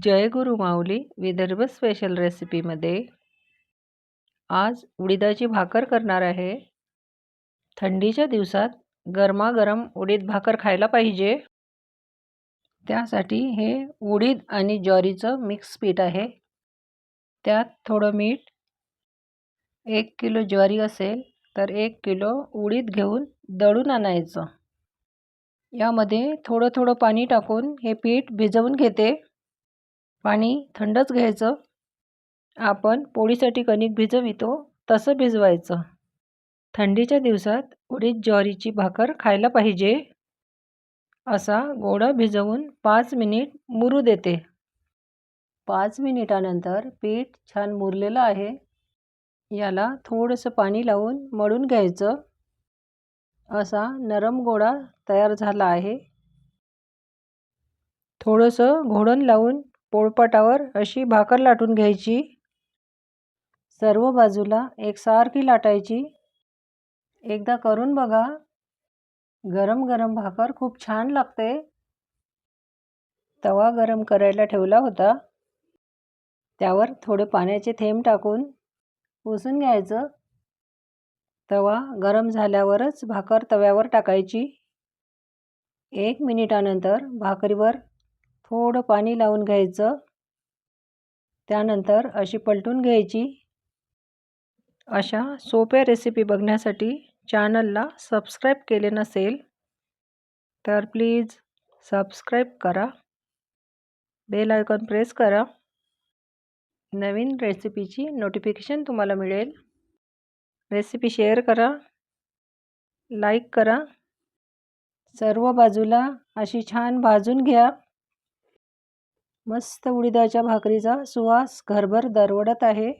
जयगुरु माऊली Vidarbha special रेसिपीमध्ये आज उडीदाची भाकर करणार आहे. थंडीच्या दिवसात गरमागरम उडीद भाकर खायला पाहिजे. त्यासाठी हे उडीद आणि ज्वारीचं मिक्स पीठ आहे. त्यात थोडं मीठ एक किलो ज्वारी असेल तर एक किलो उडीद घेऊन दळून आणायचं. यामध्ये थोडं थोडं पाणी टाकून हे पीठ भिजवून घेते. पाणी थंडच घ्यायचं. आपण पोळीसाठी कणिक भिजवितो तसं भिजवायचं. थंडीच्या दिवसात उडीद ज्वारीची भाकर खायला पाहिजे असा गोडा भिजवून पाच मिनिट मुरू देते. पाच मिनिटानंतर पीठ छान मुरलेलं आहे. याला थोडंसं पाणी लावून मळून घ्यायचं. असा नरम गोळा तयार झाला आहे. थोडंसं घोडण लावून पोळपाटावर अशी भाकर लाटून घ्यायची. सर्व बाजूला एकसारखी लाटायची. एकदा करून बघा. गरम गरम भाकर खूप छान लागते. तवा गरम करायला ठेवला होता. त्यावर थोडे पाण्याचे थेंब टाकून पुसून घ्यायचं. तवा गरम झाल्यावरच भाकर तव्यावर टाकायची. एक मिनिटानंतर भाकरीवर थोडं पाणी लावून घ्यायचं. त्यानंतर अशी पलटून घ्यायची. अशा सोप्या रेसिपी बघण्यासाठी चॅनलला सबस्क्राईब केले नसेल तर प्लीज सबस्क्राईब करा. बेल आयकॉन प्रेस करा. नवीन रेसिपीची नोटिफिकेशन तुम्हाला मिळेल. रेसिपी शेअर करा. लाईक करा. सर्व बाजूला अशी छान भाजून घ्या. मस्त उडीदाच्या भाकरीचा सुवास घरभर दरवडत आहे.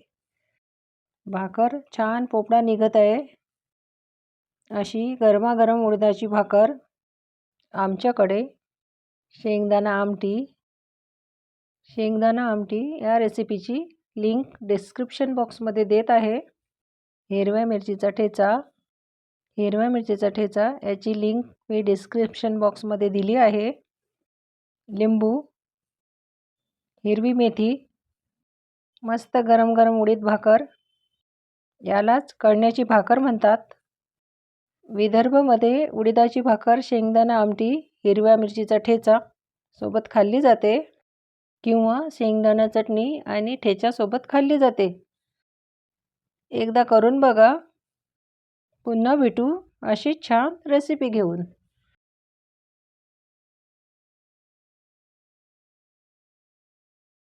भाकर छान पोपडा निघत आहे. अशी गरमागरम उडदाची भाकर आमच्याकडे. शेंगदाणा आमटी. शेंगदाणा आमटी या रेसिपीची लिंक डिस्क्रिप्शन बॉक्समध्ये देत आहे. हिरव्या मिरचीचा ठेचा. हिरव्या मिरचीचा ठेचा याची लिंक मी डिस्क्रिप्शन बॉक्समध्ये दिली आहे. लिंबू. हिरवी मेथी मस्त गरम गरम उडीद भाकर यालाच कळण्याची भाकर म्हणतात. विदर्भमध्ये उडीदाची भाकर शेंगदाणा आमटी हिरव्या मिरचीचा ठेचा सोबत खाल्ली जाते किंवा शेंगदाणा चटणी आणि ठेच्यासोबत खाल्ली जाते. एकदा करून बघा. पुन्हा भेटू अशी छान रेसिपी घेऊन.